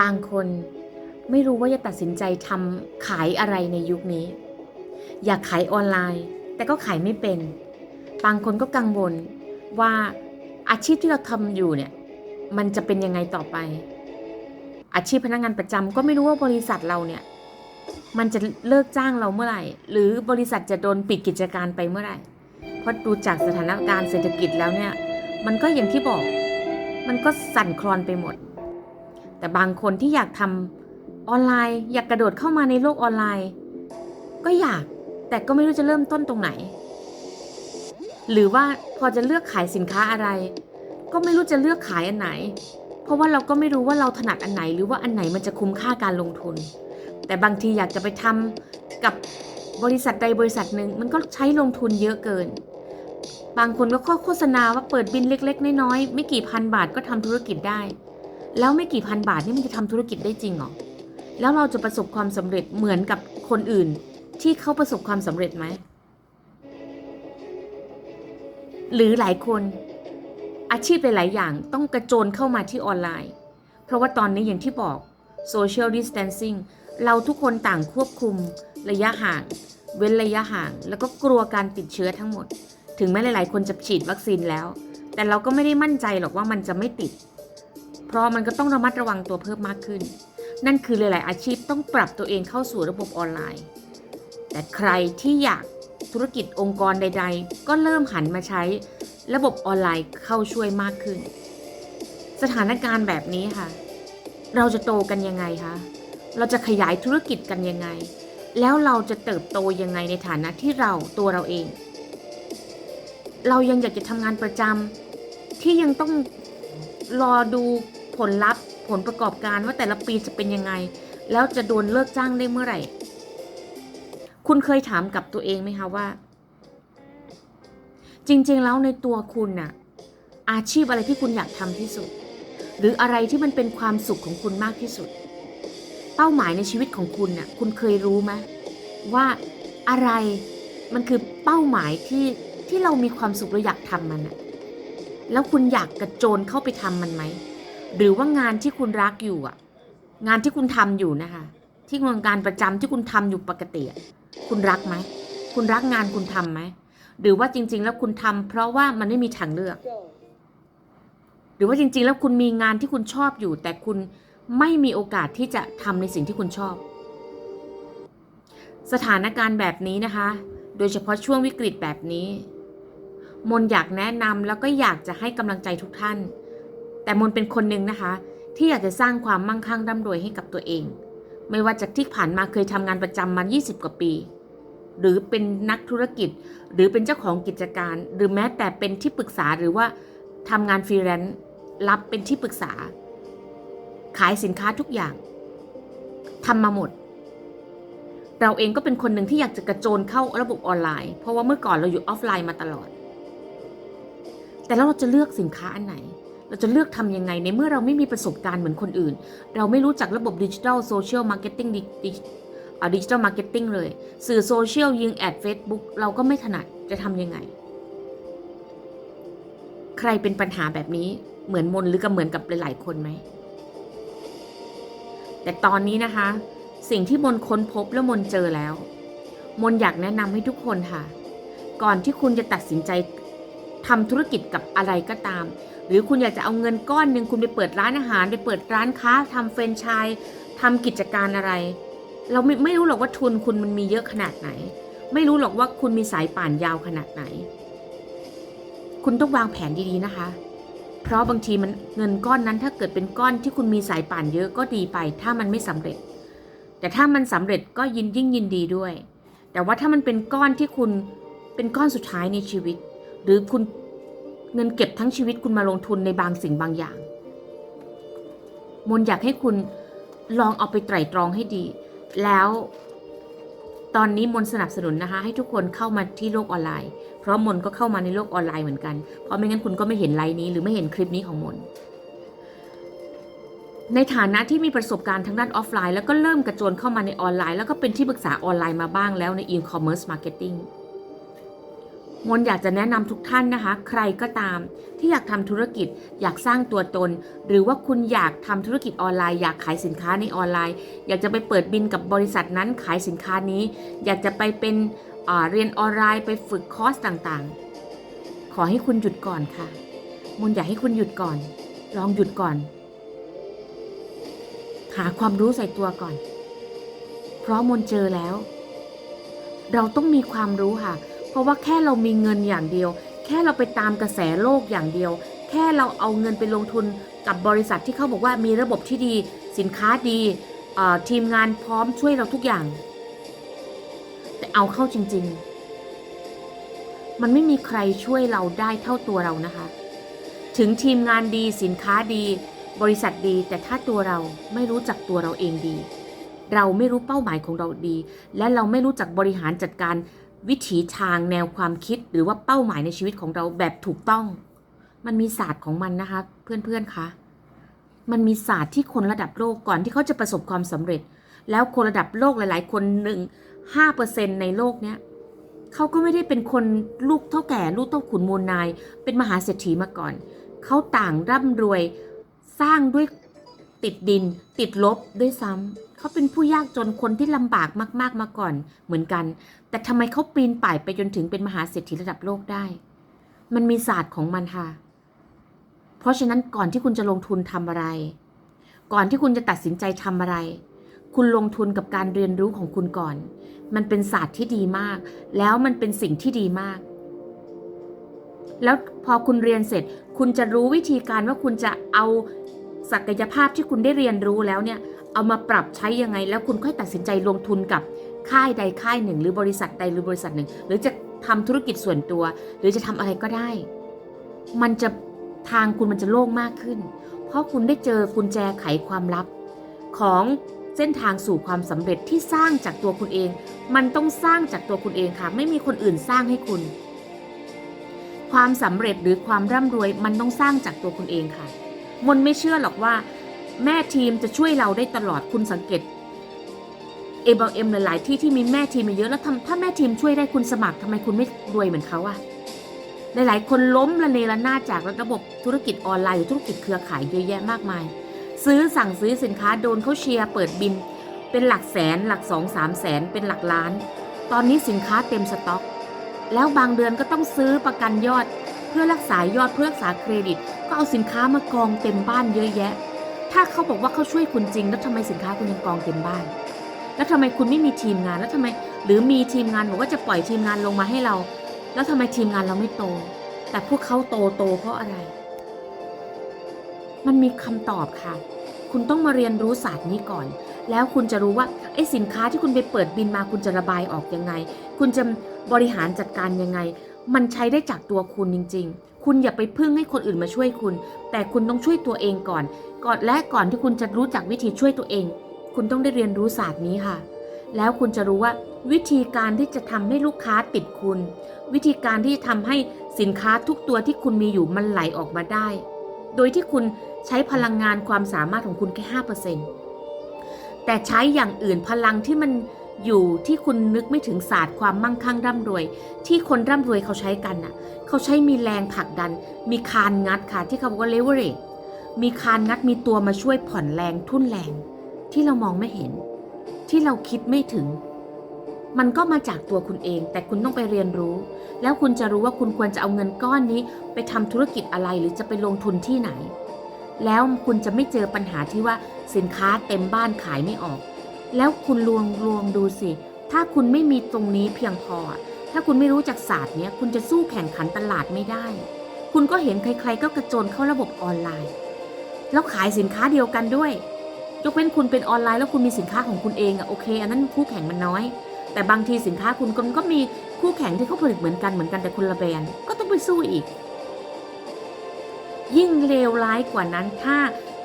บางคนไม่รู้ว่าจะตัดสินใจทำขายอะไรในยุคนี้ อยากขายออนไลน์ แต่ก็ขายไม่เป็น บางคนก็กังวลว่าอาชีพที่เราทำอยู่เนี่ย มันจะเป็นยังไงต่อไป อาชีพพนักงานประจำก็ไม่รู้ว่าบริษัทเราเนี่ย มันจะเลิกจ้างเราเมื่อไหร่ หรือบริษัทจะโดนปิดกิจการไปเมื่อไหร่ เพราะดูจากสถานการณ์เศรษฐกิจแล้วเนี่ย มันก็อย่างที่บอก มันก็สั่นคลอนไปหมด แต่บางคนที่อยากทำออนไลน์ อยากกระโดดเข้ามาในโลกออนไลน์ ก็อยากแต่ก็ไม่รู้จะเริ่มต้นตรงไหน หรือว่าพอจะเลือกขายสินค้าอะไร ก็ไม่รู้จะเลือกขายอันไหน เพราะว่าเราก็ไม่รู้ว่าเราถนัดอันไหน หรือว่าอันไหนมันจะคุ้มค่าการลงทุน แต่บางทีอยากจะไปทำกับบริษัทใดบริษัทหนึ่งมันก็ใช้ลงทุนเยอะเกิน บางคนก็โฆษณาว่าเปิดบินเล็ก ๆ น้อยๆไม่กี่พันบาทก็ทำธุรกิจได้ แล้วไม่กี่พันบาทนี่มันจะทำธุรกิจได้จริงหรอ แล้วเราจะประสบความสำเร็จเหมือนกับคนอื่น ที่เขาประสบความสำเร็จไหม หรือหลายคนอาชีพหลาย ๆ อย่างต้องกระโจนเข้ามาที่ออนไลน์ เพราะว่าตอนนี้อย่างที่บอก social distancing เราทุกคนต่างควบคุมระยะห่าง เว้นระยะห่าง แล้วก็กลัวการติดเชื้อทั้งหมด ถึงแม้หลาย ๆ คนจะฉีดวัคซีนแล้ว แต่เราก็ไม่ได้มั่นใจหรอกว่ามันจะไม่ติด เพราะมันก็ต้องระมัดระวังตัวเพิ่มมากขึ้น นั่นคือหลายๆอาชีพต้องปรับตัวเองเข้าสู่ระบบออนไลน์ แต่ใครที่อยากธุรกิจองค์กรใด ๆ ก็เริ่มหันมาใช้ระบบออนไลน์เข้าช่วยมากขึ้น สถานการณ์แบบนี้ค่ะ เราจะโตกันยังไงคะเราจะขยายธุรกิจกันยังไง แล้วเราจะเติบโตยังไงในฐานะที่เราตัวเราเอง เรายังอยากจะทำงานประจำที่ยังต้องรอดู ผลลัพธ์ผลประกอบการว่าแต่ละปีจะเป็นยังไง แล้วจะโดนเลิกจ้างได้เมื่อไหร่ คุณเคยถามกับตัวเองไหมคะว่า จริงๆแล้วในตัวคุณน่ะ อาชีพอะไรที่คุณอยากทำที่สุด หรืออะไรที่มันเป็นความสุขของคุณมากที่สุด เป้าหมายในชีวิตของคุณน่ะ คุณเคยรู้ไหมว่าอะไรมันคือเป้าหมายที่ที่เรามีความสุขเราอยากทำมันน่ะแล้วคุณอยากกระโจนเข้าไปทำมันไหม หรือว่างานที่คุณรักอยู่อะ งานที่คุณทำอยู่นะคะ ที่งานการประจำที่คุณทำอยู่ปกติคุณรักไหมคุณรักงานคุณทำไหมหรือว่าจริง ๆ แล้วคุณทำเพราะว่ามันไม่มีทางเลือก หรือว่าจริง ๆ แล้วคุณมีงานที่คุณชอบอยู่ แต่คุณไม่มีโอกาสที่จะทำในสิ่งที่คุณชอบ สถานการณ์แบบนี้นะคะ โดยเฉพาะช่วงวิกฤตแบบนี้ มนอยากแนะนำแล้วก็อยากจะให้กำลังใจทุกท่าน แต่มนเป็นคนหนึ่งนะคะ ที่อยากจะสร้างความมั่งคั่งร่ำรวยให้กับตัวเอง ไม่ว่าจากที่ผ่านมาเคยทำงานประจำมา 20 กว่าปี หรือเป็นนักธุรกิจ หรือเป็นเจ้าของกิจการ หรือแม้แต่เป็นที่ปรึกษาหรือว่าทำงานฟรีแลนซ์รับเป็นที่ปรึกษา ขายสินค้าทุกอย่างทำมาหมด เราเองก็เป็นคนหนึ่งที่อยากจะกระโจนเข้าระบบออนไลน์ เพราะว่าเมื่อก่อนเราอยู่ออฟไลน์มาตลอด แต่แล้วเราจะเลือกสินค้าอันไหน เราจะเลือกทำยังไงในเมื่อเราไม่มีประสบการณ์เหมือนคนอื่น เราไม่รู้จักระบบดิจิทัลโซเชียลมาร์เก็ตติ้งดิจิทัลมาร์เก็ตติ้งเลย สื่อโซเชียลยิงแอดเฟซบุ๊กเราก็ไม่ถนัดจะทำยังไง ใครเป็นปัญหาแบบนี้เหมือนมนหรือก็เหมือนกับหลาย ๆ คนไหม แต่ตอนนี้นะคะ สิ่งที่มนค้นพบและมนเจอแล้ว มนอยากแนะนำให้ทุกคนค่ะ ก่อนที่คุณจะตัดสินใจ ทำธุรกิจกับอะไรก็ตาม หรือคุณอยากจะเอาเงินก้อนหนึ่งคุณไปเปิดร้านอาหาร ไปเปิดร้านค้าทำเฟรนไชส์ทำกิจการอะไร เราไม่ไม่รู้หรอกว่าทุนคุณมันมีเยอะขนาดไหน ไม่รู้หรอกว่าคุณมีสายป่านยาวขนาดไหน คุณต้องวางแผนดีๆนะคะ เพราะบางทีมันเงินก้อนนั้นถ้าเกิดเป็นก้อนที่คุณมีสายป่านเยอะก็ดีไป ถ้ามันไม่สำเร็จ แต่ถ้ามันสำเร็จก็ยินยิ่งยินดีด้วย แต่ว่าถ้ามันเป็นก้อนที่คุณเป็นก้อนสุดท้ายในชีวิต หรือคุณเงินเก็บทั้งชีวิตคุณมาลงทุนในบางสิ่งบางอย่าง มนอยากให้คุณลองเอาไปไตร่ตรองให้ดี แล้วตอนนี้มนสนับสนุนนะคะ ให้ทุกคนเข้ามาที่โลกออนไลน์ เพราะมนก็เข้ามาในโลกออนไลน์เหมือนกัน เพราะไม่งั้นคุณก็ไม่เห็นไลน์นี้ หรือไม่เห็นคลิปนี้ของมน ในฐานะที่มีประสบการณ์ทางด้านออฟไลน์ แล้วก็เริ่มกระโจนเข้ามาในออนไลน์ แล้วก็เป็นที่ปรึกษาออนไลน์มาบ้างแล้วใน e-commerce marketing มนอยากจะแนะนำทุกท่านนะคะ ใครก็ตามที่อยากทำธุรกิจอยากสร้างตัวตน หรือว่าคุณอยากทำธุรกิจออนไลน์ อยากขายสินค้าในออนไลน์ อยากจะไปเปิดบินกับบริษัทนั้นขายสินค้านี้ อยากจะไปเป็นเรียนออนไลน์ไปฝึกคอร์สต่างๆ ขอให้คุณหยุดก่อนค่ะ มนอยากให้คุณหยุดก่อน ลองหยุดก่อน หาความรู้ใส่ตัวก่อน เพราะมนเจอแล้ว เราต้องมีความรู้ค่ะ เพราะว่าแค่เรามีเงินอย่างเดียว แค่เราไปตามกระแสโลกอย่างเดียว แค่เราเอาเงินไปลงทุนกับบริษัทที่เขาบอกว่ามีระบบที่ดี สินค้าดีทีมงานพร้อมช่วยเราทุกอย่าง แต่เอาเข้าจริง ๆ มันไม่มีใครช่วยเราได้เท่าตัวเรานะคะ ถึงทีมงานดีสินค้าดี บริษัทดีแต่ถ้าตัวเราไม่รู้จักตัวเราเองดี เราไม่รู้เป้าหมายของเราดี และเราไม่รู้จักบริหารจัดการ วิถีทางแนวความคิดหรือว่าเป้าหมายในชีวิตของเราแบบถูกต้อง มันมีศาสตร์ของมันนะคะ เพื่อนๆคะมันมีศาสตร์ที่คนระดับโลกก่อนที่เขาจะประสบความสำเร็จ แล้วคนระดับโลกหลาย ๆ คนหนึ่งห้าเปอร์เซ็นในโลกเนี้ยเขาก็ไม่ได้เป็นคนลูกเท่าแก่ลูกเท่าขุนมูลนาย เป็นมหาเศรษฐีมาก่อน เขาต่างร่ำรวยสร้างด้วย ติดดิน ติดลบด้วยซ้ำเขาเป็นผู้ยากจนคนที่ลำบากมากๆมาก่อนเหมือนกัน แต่ทำไมเขาปีนป่ายไปจนถึงเป็นมหาเศรษฐีระดับโลกได้ มันมีศาสตร์ของมันค่ะ เพราะฉะนั้นก่อนที่คุณจะลงทุนทำอะไร ก่อนที่คุณจะตัดสินใจทำอะไร คุณลงทุนกับการเรียนรู้ของคุณก่อน มันเป็นศาสตร์ที่ดีมาก แล้วมันเป็นสิ่งที่ดีมาก แล้วพอคุณเรียนเสร็จ คุณจะรู้วิธีการว่าคุณจะเอา ศักยภาพที่คุณได้เรียนรู้แล้วเนี่ย เอามาปรับใช้ยังไง แล้วคุณค่อยตัดสินใจลงทุนกับค่ายใดค่ายหนึ่ง หรือบริษัทใดหรือบริษัทหนึ่ง หรือจะทำธุรกิจส่วนตัว หรือจะทำอะไรก็ได้ มันจะทางคุณมันจะโล่งมากขึ้น เพราะคุณได้เจอกุญแจไขความลับ ของเส้นทางสู่ความสำเร็จที่สร้างจากตัวคุณเอง มันต้องสร้างจากตัวคุณเองค่ะ ไม่มีคนอื่นสร้างให้คุณ ความสำเร็จหรือความร่ำรวยมันต้องสร้างจากตัวคุณเองค่ะ มนไม่เชื่อหรอกว่า แม่ทีมจะช่วยเราได้ตลอดคุณสังเกตเอบเอ็มหลาย ๆ ที่ที่มีแม่ทีมมาเยอะแล้วทำถ้าแม่ทีมช่วยได้คุณสมัครทำไมคุณไม่รวยเหมือนเขาอะหลาย ๆ คนล้มละเนระนาดจากระบบธุรกิจออนไลน์หรือธุรกิจเครือข่ายเยอะแยะมากมาย ซื้อสั่งซื้อสินค้าโดนเขาเชียร์เปิดบิน เป็นหลักแสนหลักสองสามแสนเป็นหลักล้าน ตอนนี้สินค้าเต็มสต็อก แล้วบางเดือนก็ต้องซื้อประกันยอด เพื่อรักษายอดเพื่อรักษาเครดิต ก็เอาสินค้ามากองเต็มบ้านเยอะแยะ ถ้าเขาบอกว่าเขาช่วยคุณจริง แล้วทำไมสินค้าคุณยังกองเต็มบ้าน แล้วทำไมคุณไม่มีทีมงานแล้วทำไม หรือมีทีมงานบอกว่าจะปล่อยทีมงานลงมาให้เรา แล้วทำไมทีมงานเราไม่โต แต่พวกเขาโตโตเพราะอะไร มันมีคำตอบค่ะ คุณต้องมาเรียนรู้ศาสตร์นี้ก่อนแล้วคุณจะรู้ว่าไอ้สินค้าที่คุณไปเปิดบินมาคุณจะระบายออกยังไง คุณจะบริหารจัดการยังไง มันใช้ได้จากตัวคุณจริง ๆ คุณอย่าไปพึ่งให้คนอื่นมาช่วยคุณ แต่คุณต้องช่วยตัวเองก่อน ก่อนและก่อนที่คุณจะรู้จักวิธีช่วยตัวเอง คุณต้องได้เรียนรู้ศาสตร์นี้ค่ะ แล้วคุณจะรู้ว่าวิธีการที่จะทำให้ลูกค้าติดคุณ วิธีการที่จะทำให้สินค้าทุกตัวที่คุณมีอยู่มันไหลออกมาได้ โดยที่คุณใช้พลังงานความสามารถของคุณแค่ห้าเปอร์เซ็นแต่ใช้อย่างอื่นพลังที่มัน อยู่ที่คุณนึกไม่ถึงศาสตร์ความมั่งคั่งร่ำรวย ที่คนร่ำรวยเขาใช้กันน่ะ เขาใช้มีแรงผลักดัน มีคานงัดค่ะ ที่เขาบอกว่า leverage มีคานงัดมีตัวมาช่วยผ่อนแรงทุ่นแรง ที่เรามองไม่เห็น ที่เราคิดไม่ถึง มันก็มาจากตัวคุณเอง แต่คุณต้องไปเรียนรู้ แล้วคุณจะรู้ว่าคุณควรจะเอาเงินก้อนนี้ ไปทำธุรกิจอะไรหรือจะไปลงทุนที่ไหน แล้วคุณจะไม่เจอปัญหาที่ว่าสินค้าเต็มบ้านขายไม่ออก แล้วคุณลวงลวงดูสิ ถ้าคุณไม่มีตรงนี้เพียงพอ ถ้าคุณไม่รู้จักศาสตร์เนี้ยคุณจะสู้แข่งขันตลาดไม่ได้ คุณก็เห็นใครๆก็กระโจนเข้าระบบออนไลน์ แล้วขายสินค้าเดียวกันด้วย ยกเว้นคุณเป็นออนไลน์แล้วคุณมีสินค้าของคุณเองอะโอเค อันนั้นคู่แข่งมันน้อย แต่บางทีสินค้าคุณก็ก็มีคู่แข่งที่เขาผลิตเหมือนกันเหมือนกันแต่คนละแบรนด์ก็ต้องไปสู้อีก ยิ่งเลวร้ายกว่านั้นถ้า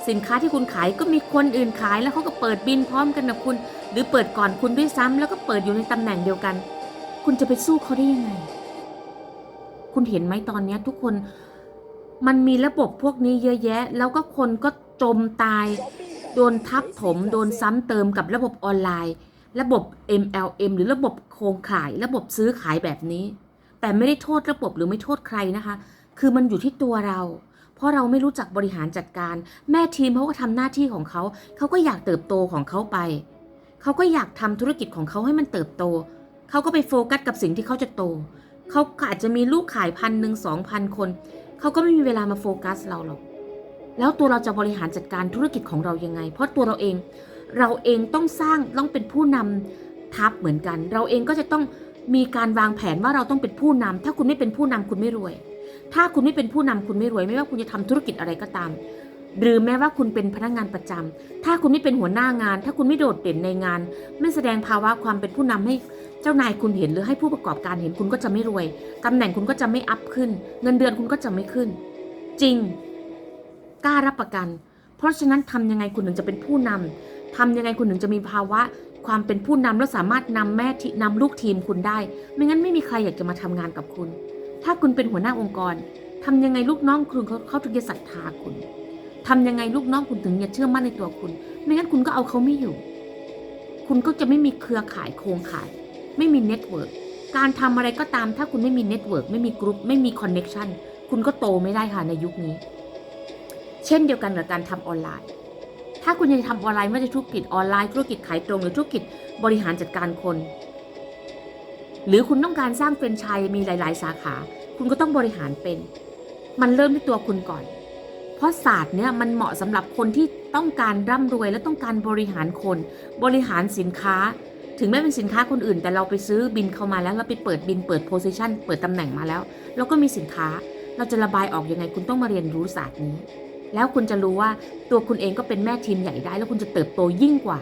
สินค้าที่คุณขายก็มีคนอื่นขายแล้วเขาก็เปิดบินพร้อมกันกับคุณ หรือเปิดก่อนคุณด้วยซ้ำแล้วก็เปิดอยู่ในตำแหน่งเดียวกัน คุณจะไปสู้เขาได้ยังไง คุณเห็นไหมตอนเนี้ทุกคนมันมีระบบพวกนี้เยอะแยะ แล้วก็คนก็จมตาย โดนทับถม โดนซ้ำเติมกับระบบออนไลน์ ระบบ MLM หรือระบบโครงข่าย ระบบซื้อขายแบบนี้ แต่ไม่ได้โทษระบบหรือไม่โทษใครนะคะ คือมันอยู่ที่ตัวเรา เพราะเราไม่รู้จักบริหารจัดการ แม่ทีมเขาก็ทำหน้าที่ของเขาเขาก็อยากเติบโตของเขาไป เขาก็อยากทำธุรกิจของเขาให้มันเติบโต เขาก็ไปโฟกัสกับสิ่งที่เขาจะโต เขาอาจจะมีลูกขายพันหนึ่งสองพันคน เขาก็ไม่มีเวลามาโฟกัสเราหรอก แล้วตัวเราจะบริหารจัดการธุรกิจของเรายังไง เพราะตัวเราเอง เราเองต้องสร้างต้องเป็นผู้นำทัพเหมือนกัน เราเองก็จะต้องมีการวางแผนว่าเราต้องเป็นผู้นำถ้าคุณไม่เป็นผู้นำคุณไม่รวย ถ้าคุณไม่เป็นผู้นำคุณไม่รวย ไม่ว่าคุณจะทำธุรกิจอะไรก็ตาม หรือแม้ว่าคุณเป็นพนักงานประจำถ้าคุณไม่เป็นหัวหน้างาน ถ้าคุณไม่โดดเด่นในงาน ไม่แสดงภาวะความเป็นผู้นำให้เจ้านายคุณเห็นหรือให้ผู้ประกอบการเห็นคุณก็จะไม่รวยตำแหน่งคุณก็จะไม่อัพขึ้น เงินเดือนคุณก็จะไม่ขึ้น จริงกล้ารับประกัน เพราะฉะนั้นทำยังไงคุณถึงจะเป็นผู้นำทำยังไงคุณถึงจะมีภาวะความเป็นผู้นำแล้วสามารถนำแม่ที่นำลูกทีมคุณได้ ไม่งั้นไม่มีใครอยากจะมาทำงานกับคุณ ถ้าคุณเป็นหัวหน้าองค์กรทำยังไงลูกน้องคุณเขาเขาถึงจะศรัทธาคุณทำยังไงลูกน้องคุณถึงจะเชื่อมั่นในตัวคุณ ไม่งั้นคุณก็เอาเขาไม่อยู่ คุณก็จะไม่มีเครือข่ายโครงข่าย ไม่มีเน็ตเวิร์กการทำอะไรก็ตาม ถ้าคุณไม่มีเน็ตเวิร์กไม่มีกรุ๊ปไม่มีคอนเน็ชันคุณก็โตไม่ได้ค่ะในยุคนี้ เช่นเดียวกันกับการทำออนไลน์ ถ้าคุณยังทำออนไลน์ไม่ใช่ธุรกิจออนไลน์ธุรกิจขายตรงหรือธุรกิจบริหารจัดการคน หรือคุณต้องการสร้างแฟรนไชส์มีหลาย ๆ สาขา คุณก็ต้องบริหารเป็น มันเริ่มที่ตัวคุณก่อน เพราะศาสตร์เนี่ยมันเหมาะสำหรับคนที่ต้องการร่ำรวยและต้องการบริหารคน บริหารสินค้า ถึงไม่เป็นสินค้าคนอื่น แต่เราไปซื้อบินเข้ามาแล้วเราไปเปิดบินเปิดโพซิชันเปิดตำแหน่งมาแล้วเราก็มีสินค้า เราจะระบายออกยังไงคุณต้องมาเรียนรู้ศาสตร์นี้ แล้วคุณจะรู้ว่าตัวคุณเองก็เป็นแม่ทีมใหญ่ได้ แล้วคุณจะเติบโตยิ่งกว่า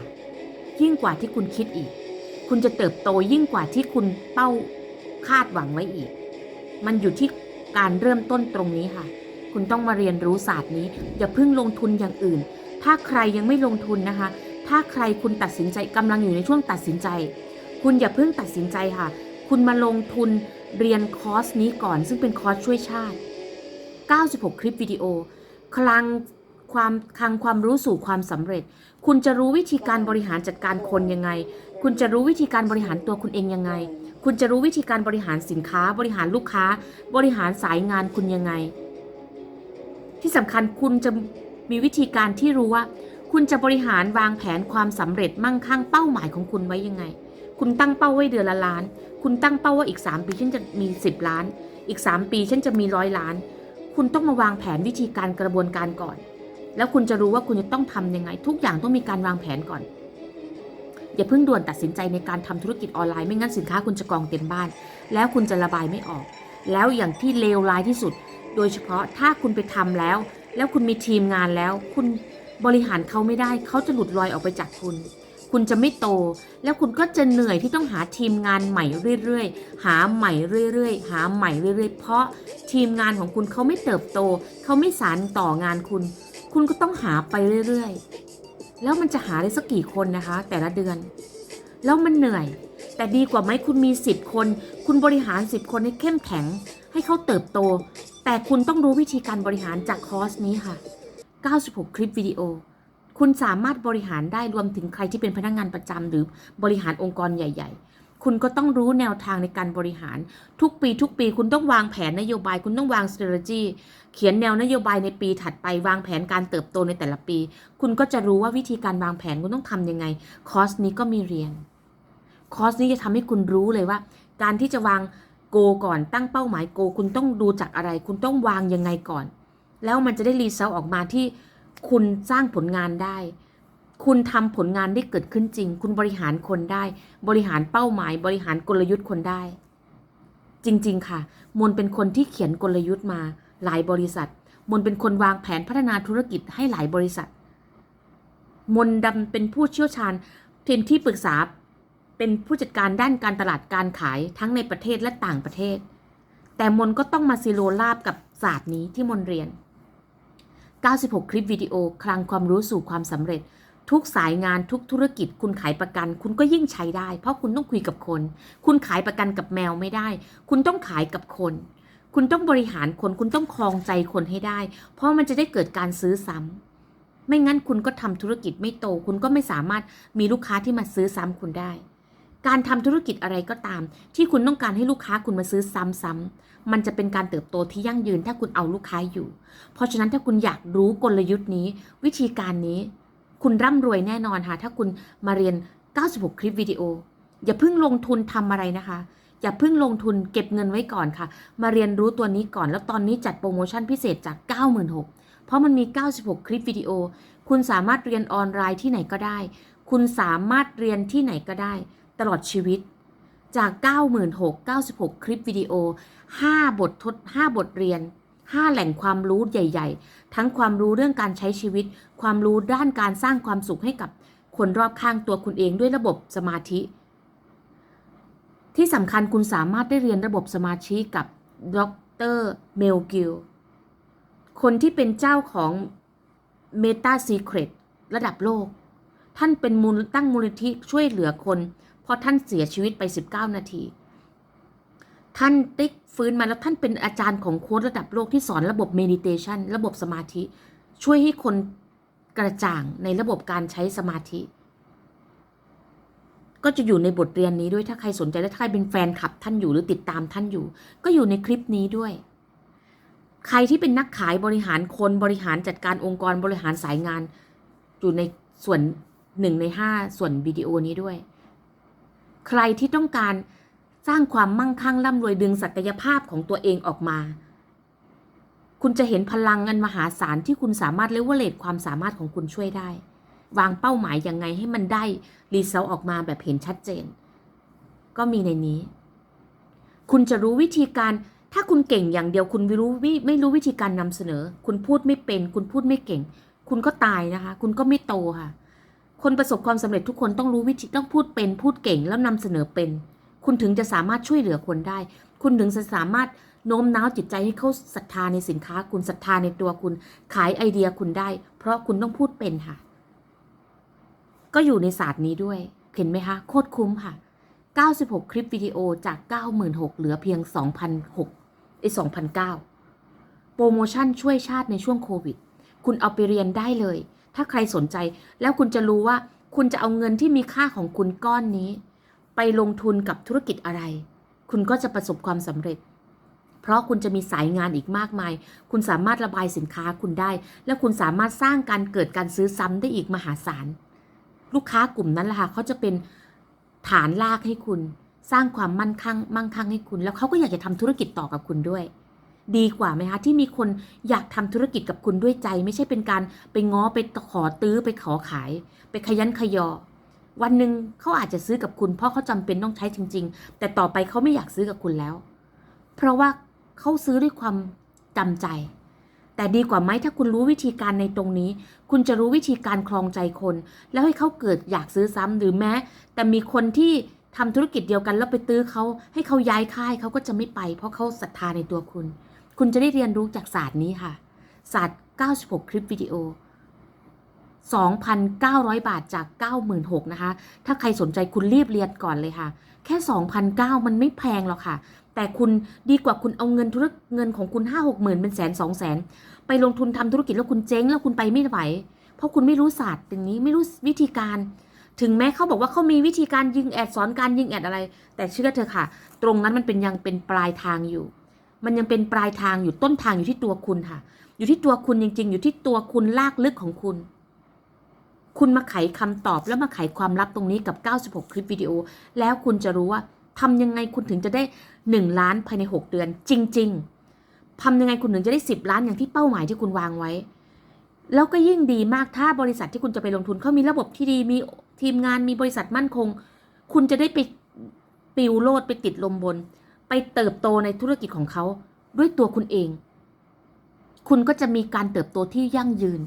ยิ่งกว่าที่คุณคิดอีก คุณจะเติบโตยิ่งกว่าที่คุณเป้าคาดหวังไว้อีก มันอยู่ที่การเริ่มต้นตรงนี้ค่ะ คุณต้องมาเรียนรู้ศาสตร์นี้ อย่าเพิ่งลงทุนอย่างอื่น ถ้าใครยังไม่ลงทุนนะคะ ถ้าใครคุณตัดสินใจกำลังอยู่ในช่วงตัดสินใจ คุณอย่าเพิ่งตัดสินใจค่ะ คุณมาลงทุนเรียนคอร์สนี้ก่อน ซึ่งเป็นคอร์สช่วยชาติ 96 คลิปวิดีโอ คลังความคลังความรู้สู่ความสำเร็จ คุณจะรู้วิธีการบริหารจัดการคนยังไง คุณจะรู้วิธีการบริหารตัวคุณเองยังไง คุณจะรู้วิธีการบริหารสินค้า บริหารลูกค้า บริหารสายงานคุณยังไง ที่สำคัญคุณจะมีวิธีการที่รู้ว่า คุณจะบริหารวางแผนความสำเร็จมั่งคั่งเป้าหมายของคุณไว้ยังไง คุณตั้งเป้าไว้เดือนละล้าน คุณตั้งเป้าว่าอีก 3 ปีฉันจะมี 10 ล้าน อีก 3 ปีฉันจะมีร้อยล้าน คุณต้องมาวางแผนวิธีการกระบวนการก่อน แล้วคุณจะรู้ว่าคุณจะต้องทำยังไง ทุกอย่างต้องมีการวางแผนก่อน อย่าเพิ่งด่วนตัดสินใจในการทำธุรกิจออนไลน์ไม่งั้นสินค้าคุณจะกองเต็มบ้าน แล้วคุณจะระบายไม่ออก แล้วอย่างที่เลวร้ายที่สุด โดยเฉพาะถ้าคุณไปทำแล้ว แล้วคุณมีทีมงานแล้ว คุณบริหารเขาไม่ได้ เขาจะหลุดลอยออกไปจากคุณ คุณจะไม่โต แล้วคุณก็จะเหนื่อยที่ต้องหาทีมงานใหม่เรื่อยๆ หาใหม่เรื่อยๆ หาใหม่เรื่อยๆ เพราะทีมงานของคุณเขาไม่เติบโต เขาไม่สานต่องานคุณ คุณก็ต้องหาไปเรื่อยๆ แล้วมันจะหาได้สักกี่คนนะคะ แต่ละเดือน แล้วมันเหนื่อย แต่ดีกว่าไหมคุณมี 10 คน คุณบริหาร 10 คนให้เข้มแข็ง ให้เขาเติบโต แต่คุณต้องรู้วิธีการบริหารจากคอร์สนี้ค่ะ 96 คลิปวิดีโอ คุณสามารถบริหารได้รวมถึงใครที่เป็นพนักงานประจำหรือบริหารองค์กรใหญ่ ๆ คุณก็ต้องรู้แนวทางในการบริหาร ทุกปีทุกปีคุณต้องวางแผนนโยบาย คุณต้องวาง strategy เขียนแนวนโยบายในปีถัดไปวางแผนการเติบโตในแต่ละปี คุณก็จะรู้ว่าวิธีการวางแผนคุณต้องทำยังไง คอร์สนี้ก็มีเรียน คอร์สนี้จะทำให้คุณรู้เลยว่า การที่จะวางโกก่อนตั้งเป้าหมายโก คุณต้องดูจากอะไร คุณต้องวางยังไงก่อน แล้วมันจะได้รีเซลออกมาที่คุณสร้างผลงานได้ คุณทำผลงานได้เกิดขึ้นจริง คุณบริหารคนได้ บริหารเป้าหมาย บริหารกลยุทธ์คนได้ จริง ๆ ค่ะ มนเป็นคนที่เขียนกลยุทธ์มา หลายบริษัท มนเป็นคนวางแผนพัฒนาธุรกิจให้หลายบริษัท มนดำเป็นผู้เชี่ยวชาญเป็นที่ปรึกษา เป็นผู้จัดการด้านการตลาดการขายทั้งในประเทศและต่างประเทศ แต่มนก็ต้องมาซีโรลาบกับศาสตร์นี้ที่มนเรียน 96 คลิปวิดีโอคลังความรู้สู่ความสำเร็จ ทุกสายงานทุกธุรกิจ คุณขายประกัน คุณก็ยิ่งใช้ได้ เพราะคุณต้องคุยกับคน คุณขายประกันกับแมวไม่ได้ คุณต้องขายกับคน คุณต้องบริหารคนคุณต้องคลองใจคนให้ได้ เพราะมันจะได้เกิดการซื้อซ้ำไม่งั้นคุณก็ทำธุรกิจไม่โต คุณก็ไม่สามารถมีลูกค้าที่มาซื้อซ้ำคุณได้ การทำธุรกิจอะไรก็ตาม ที่คุณต้องการให้ลูกค้าคุณมาซื้อซ้ำๆมันจะเป็นการเติบโตที่ยั่งยืนถ้าคุณเอาลูกค้าอยู่ เพราะฉะนั้นถ้าคุณอยากรู้กลยุทธ์นี้ วิธีการนี้ คุณร่ำรวยแน่นอนค่ะ ถ้าคุณมาเรียน 96 คลิปวิดีโอ อย่าเพิ่งลงทุนทำอะไรนะคะ อย่าเพิ่งลงทุนเก็บเงินไว้ก่อนค่ะ มาเรียนรู้ตัวนี้ก่อน แล้วตอนนี้จัดโปรโมชั่นพิเศษจาก 96,000เพราะมันมี 96 คลิปวิดีโอ คุณสามารถเรียนออนไลน์ที่ไหนก็ได้ คุณสามารถเรียนที่ไหนก็ได้ ตลอดชีวิตจาก 96,000 96 คลิปวิดีโอ 5 บททด 5 บทเรียน 5 แหล่งความรู้ใหญ่ ๆ ทั้งความรู้เรื่องการใช้ชีวิต ความรู้ด้านการสร้างความสุขให้กับคนรอบข้างตัวคุณเองด้วยระบบสมาธิ ที่สำคัญคุณสามารถได้เรียนระบบสมาธิกับดรเมลกิลคนที่เป็นเจ้าของ Meta Secret ระดับโลก ท่านเป็นมูลตั้งมูลนิธิช่วยเหลือคน เพราะท่านเสียชีวิตไป 19 นาที ท่านติ๊กฟื้นมาแล้วท่านเป็นอาจารย์ของโค้ดระดับโลกที่สอนระบบ meditation ระบบสมาธิ ช่วยให้คนกระจ่างในระบบการใช้สมาธิ ก็จะอยู่ในบทเรียนนี้ด้วยถ้าใครสนใจและถ้าใครเป็นแฟนคลับท่านอยู่หรือติดตามท่านอยู่ ก็อยู่ในคลิปนี้ด้วย ใครที่เป็นนักขายบริหารคนบริหารจัดการองค์กรบริหารสายงาน อยู่ในส่วนหนึ่งในห้าส่วนวิดีโอนี้ด้วย ใครที่ต้องการ สร้างความมั่งคั่งร่ำรวยดึงศักยภาพของตัวเองออกมา คุณจะเห็นพลังอันมหาศาลที่คุณสามารถเลเวลเลตความสามารถของคุณช่วยได้ วางเป้าหมายยังไงให้มันได้รีเซลออกมาแบบเห็นชัดเจน ก็มีในนี้ คุณจะรู้วิธีการถ้าคุณเก่งอย่างเดียวคุณไม่รู้วิไม่รู้วิธีการนำเสนอ คุณพูดไม่เป็น คุณพูดไม่เก่ง คุณก็ตายนะคะ คุณก็ไม่โตค่ะ คนประสบความสำเร็จทุกคนต้องรู้วิธีต้องพูดเป็น พูดเก่งแล้วนำเสนอเป็น คุณถึงจะสามารถช่วยเหลือคนได้ คุณถึงจะสามารถโน้มน้าวจิตใจให้เขาศรัทธาในสินค้า คุณศรัทธาในตัวคุณ ขายไอเดียคุณได้ เพราะคุณต้องพูดเป็นค่ะ ก็อยู่ในศาสตร์นี้ด้วย เห็นไหมคะ โคตรคุ้มค่ะ 96 คลิปวิดีโอจาก 96,000เหลือเพียง 2,006ไอ้2,009โปรโมชั่นช่วยชาติในช่วงโควิด คุณเอาไปเรียนได้เลย ถ้าใครสนใจ แล้วคุณจะรู้ว่า คุณจะเอาเงินที่มีค่าของคุณก้อนนี้ ไปลงทุนกับธุรกิจอะไร คุณก็จะประสบความสำเร็จ เพราะคุณจะมีสายงานอีกมากมาย คุณสามารถระบายสินค้าคุณได้ และคุณสามารถสร้างการเกิดการซื้อซ้ำได้อีกมหาศาล ลูกค้ากลุ่มนั้นแหละค่ะเขาจะเป็นฐานลากให้คุณ สร้างความมั่นคงมั่งคั่งให้คุณ แล้วเขาก็อยากจะทำธุรกิจต่อกับคุณด้วยดีกว่าไหมคะที่มีคนอยากทำธุรกิจกับคุณด้วยใจ ไม่ใช่เป็นการไปง้อไปขอตื้อไปขอขาย ไปขยันขยอ วันหนึ่งเขาอาจจะซื้อกับคุณ เพราะเขาจำเป็นต้องใช้จริง ๆ แต่ต่อไปเขาไม่อยากซื้อกับคุณแล้ว เพราะว่าเขาซื้อด้วยความจำใจ แต่ดีกว่าไหมถ้าคุณรู้วิธีการในตรงนี้ คุณจะรู้วิธีการคลองใจคน แล้วให้เขาเกิดอยากซื้อซ้ำหรือแม้ แต่มีคนที่ทำธุรกิจเดียวกันแล้วไปตื้อเขาให้เขาย้ายค่ายเขาก็จะไม่ไป เพราะเขาศรัทธาในตัวคุณ คุณจะได้เรียนรู้จากศาสตร์นี้ค่ะ ศาสตร์ 96 คลิปวิดีโอ 2,900 บาทจาก 96,000นะคะ ถ้าใครสนใจคุณรีบเรียนก่อนเลยค่ะ แค่2,900มันไม่แพงหรอกค่ะ แต่คุณดีกว่าคุณเอาเงินธุรเงินของคุณ 5 6 หมื่นเป็นแสนสองแสนไปลงทุนทำธุรกิจแล้วคุณเจ๊งแล้วคุณไปไม่ไหว เพราะคุณไม่รู้ศาสตร์ตรงนี้ไม่รู้วิธีการ ถึงแม้เขาบอกว่าเขามีวิธีการยิงแอดสอนการยิงแอดอะไร แต่เชื่อเถอค่ะ ตรงนั้นมันเป็นยังเป็นปลายทางอยู่ มันยังเป็นปลายทางอยู่ต้นทางอยู่ที่ตัวคุณค่ะ อยู่ที่ตัวคุณจริง ๆ อยู่ที่ตัวคุณลากลึกของคุณ คุณมาไขคำตอบแล้วมาไขความลับตรงนี้กับ 96 คลิปวิดีโอ แล้วคุณจะรู้ว่าทำยังไงคุณถึงจะได้ 1 ล้านภายใน 6 เดือน จริง ๆทำยังไงคุณถึงจะได้ 10 ล้านอย่างที่เป้าหมายที่คุณวางไว้ แล้วก็ยิ่งดีมากถ้าบริษัทที่คุณจะไปลงทุนเขามีระบบที่ดีมีทีมงานมีบริษัทมั่นคง คุณจะได้ไปปิวโลดไปติดลมบน ไปเติบโตในธุรกิจของเขาด้วยตัวคุณเอง คุณก็จะมีการเติบโตที่ยั่งยืน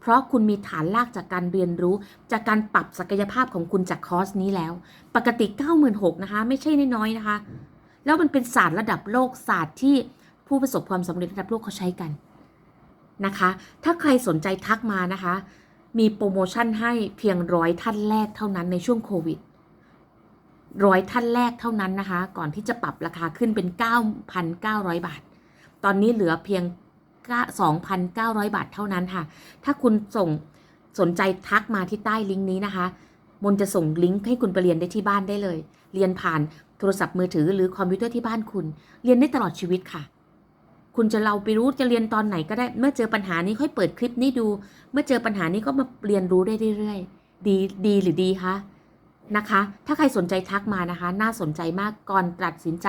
เพราะคุณมีฐานลากจากการเรียนรู้ จากการปรับศักยภาพของคุณจากคอร์สนี้แล้ว ปกติ 96,000นะคะ ไม่ใช่น้อยๆนะคะ แล้วมันเป็นศาสตร์ระดับโลกศาสตร์ที่ผู้ประสบความสำเร็จระดับโลกเขาใช้กันนะคะ ถ้าใครสนใจทักมานะคะ มีโปรโมชั่นให้เพียงร้อยท่านแรกเท่านั้นในช่วงโควิดร้อยท่านแรกเท่านั้นนะคะ ก่อนที่จะปรับราคาขึ้นเป็น 9,900 บาท ตอนนี้เหลือเพียง 2,900 บาทเท่านั้นค่ะ ถ้าคุณส่งสนใจทักมาที่ใต้ลิงก์นี้นะคะ มนจะส่งลิงก์ให้คุณไปเรียนได้ที่บ้านได้เลย เรียนผ่านโทรศัพท์มือถือหรือคอมพิวเตอร์ที่บ้านคุณ เรียนได้ตลอดชีวิตค่ะ คุณจะเราไปรู้จะเรียนตอนไหนก็ได้ เมื่อเจอปัญหานี้ค่อยเปิดคลิปนี้ดู เมื่อเจอปัญหานี้ก็มาเรียนรู้ได้เรื่อยๆ ดีดีหรือดีคะ นะคะ ถ้าใครสนใจทักมานะคะ น่าสนใจมากก่อนตัดสินใจ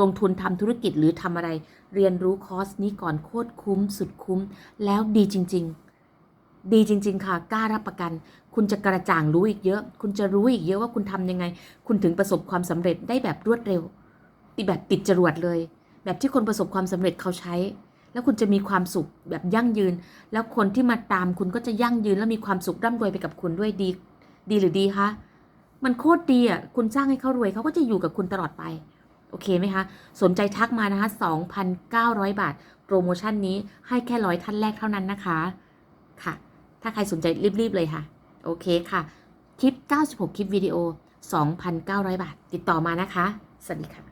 ลงทุนทำธุรกิจหรือทำอะไร เรียนรู้คอร์สนี้ก่อนโคตรคุ้ม สุดคุ้ม แล้วดีจริง ๆ ดีจริง ๆ ค่ะกล้ารับประกัน คุณจะกระจ่างรู้อีกเยอะ คุณจะรู้อีกเยอะว่าคุณทำยังไง คุณถึงประสบความสำเร็จได้แบบรวดเร็วติแบบติดจรวดเลย แบบที่คนประสบความสำเร็จเขาใช้ แล้วคุณจะมีความสุขแบบยั่งยืน แล้วคนที่มาตามคุณก็จะยั่งยืนและมีความสุขร่ำรวยไปกับคุณด้วยดี ดีหรือดีคะ มันโคตรดีอะคุณสร้างให้เขารวยเขาก็จะอยู่กับคุณตลอดไป โอเคไหมคะ สนใจทักมานะคะ2,900 บาท โปรโมชั่นนี้ให้แค่ร้อยท่านแรกเท่านั้นนะคะค่ะ ถ้าใครสนใจรีบๆเลยค่ะ โอเคค่ะ คลิป 96 คลิปวิดีโอ 2,900 บาท ติดต่อมานะคะ สวัสดีค่ะ